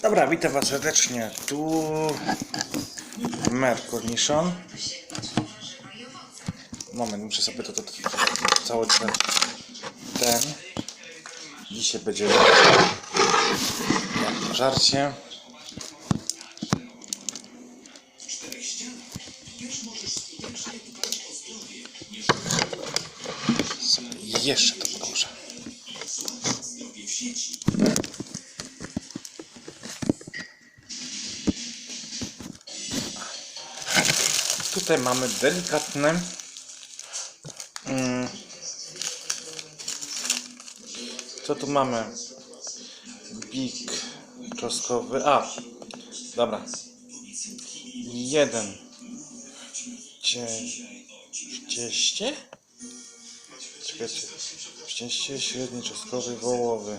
Dobra, witam Was serdecznie. Tu Mercornichon. Moment, muszę sobie to, to, to cały ten, ten. Dzisiaj będzie żarcie. Jeszcze to Tutaj mamy delikatne mm, Co tu mamy? Big czosnkowy. A, dobra. Jeden. Cie... W cieście? Czekajcie. W cieście średni czosnkowy wołowy.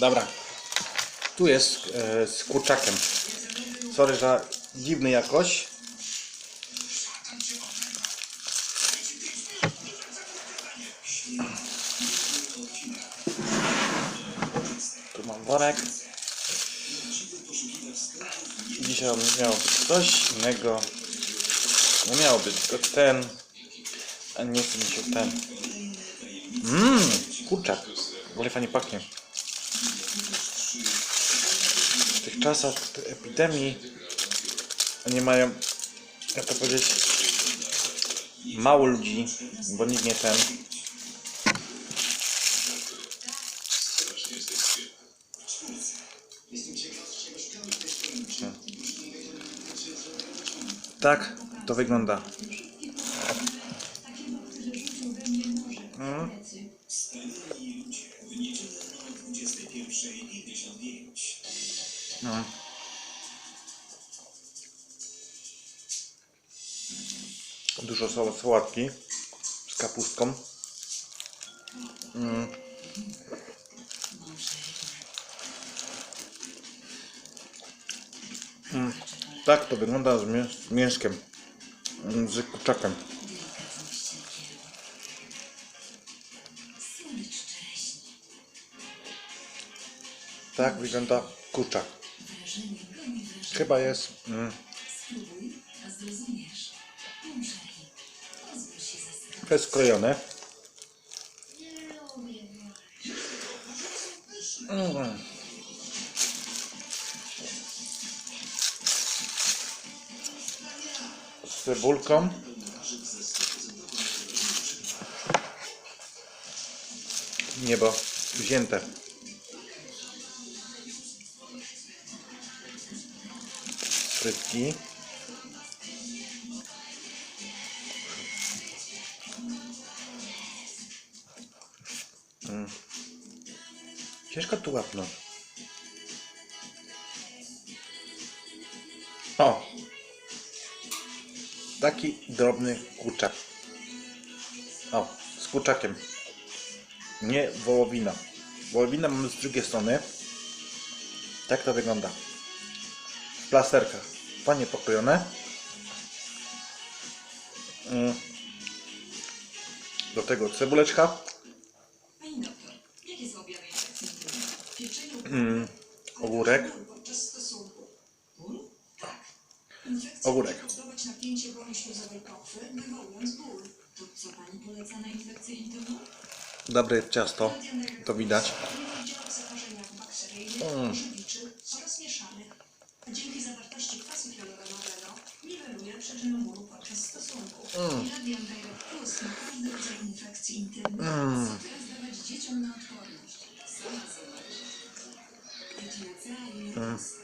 Dobra. Tu jest e, z kurczakiem. Sorry za dziwny jakoś. Tu mam worek. Dzisiaj miało być coś innego. Nie miało być tylko ten. A nie mi się ten. Mmm, kurczak. W ogóle fajnie pachnie. W czasach epidemii oni mają, jak to powiedzieć, mało ludzi, bo nikt nie ten. Hmm. Tak to wygląda. Mm. No. Dużo sał- sałatki z kapustką. Mm. Mm. Tak to wygląda z, mię- mięskiem, Mm, z kurczakiem. Tak wygląda kurczak. Chyba jest mm, to jest skrojone. Mm. Z cebulką. Niebo wzięte. Frytki. Mm. Ciężko tu łapnąć. O! Taki drobny kurczak. O, z kurczakiem. Nie wołowina. Wołowina mamy z drugiej strony. Tak to wygląda. W plasterkach. Fajnie pokrojone. Mm. Do tego cebuleczka. Pani doktor, jakie są objawy infekcji w rodzaj infekcji. Mm. Dawać dzieciom na odporność? Sama zobacz. Echinacea Universe.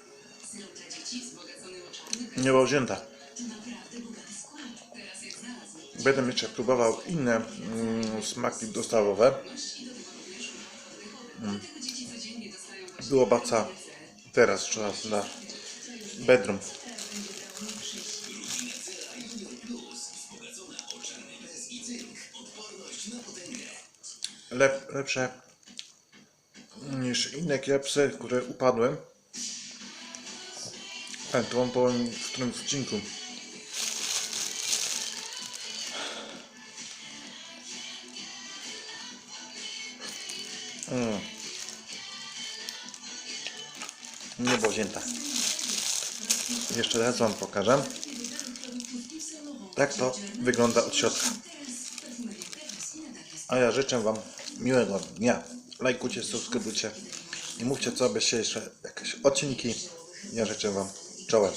Syrop dla dzieci wzbogacony o czarny Nie było wzięta. to naprawdę bogaty skład. Teraz jak znalazł. Będę jeszcze próbował inne mm, smaki dostawowe. Mm. Było baca. Teraz czas na bedroom. lep, lepsze niż inne klepsy, które upadłem. Tak, to wam powiem w którym odcinku. Mm. Niebo wzięta. Jeszcze raz Wam pokażę. Tak to wygląda od środka. A ja życzę Wam miłego dnia. Lajkujcie, subskrybujcie i mówcie, co jeszcze jakieś odcinki. Ja życzę Wam czołem.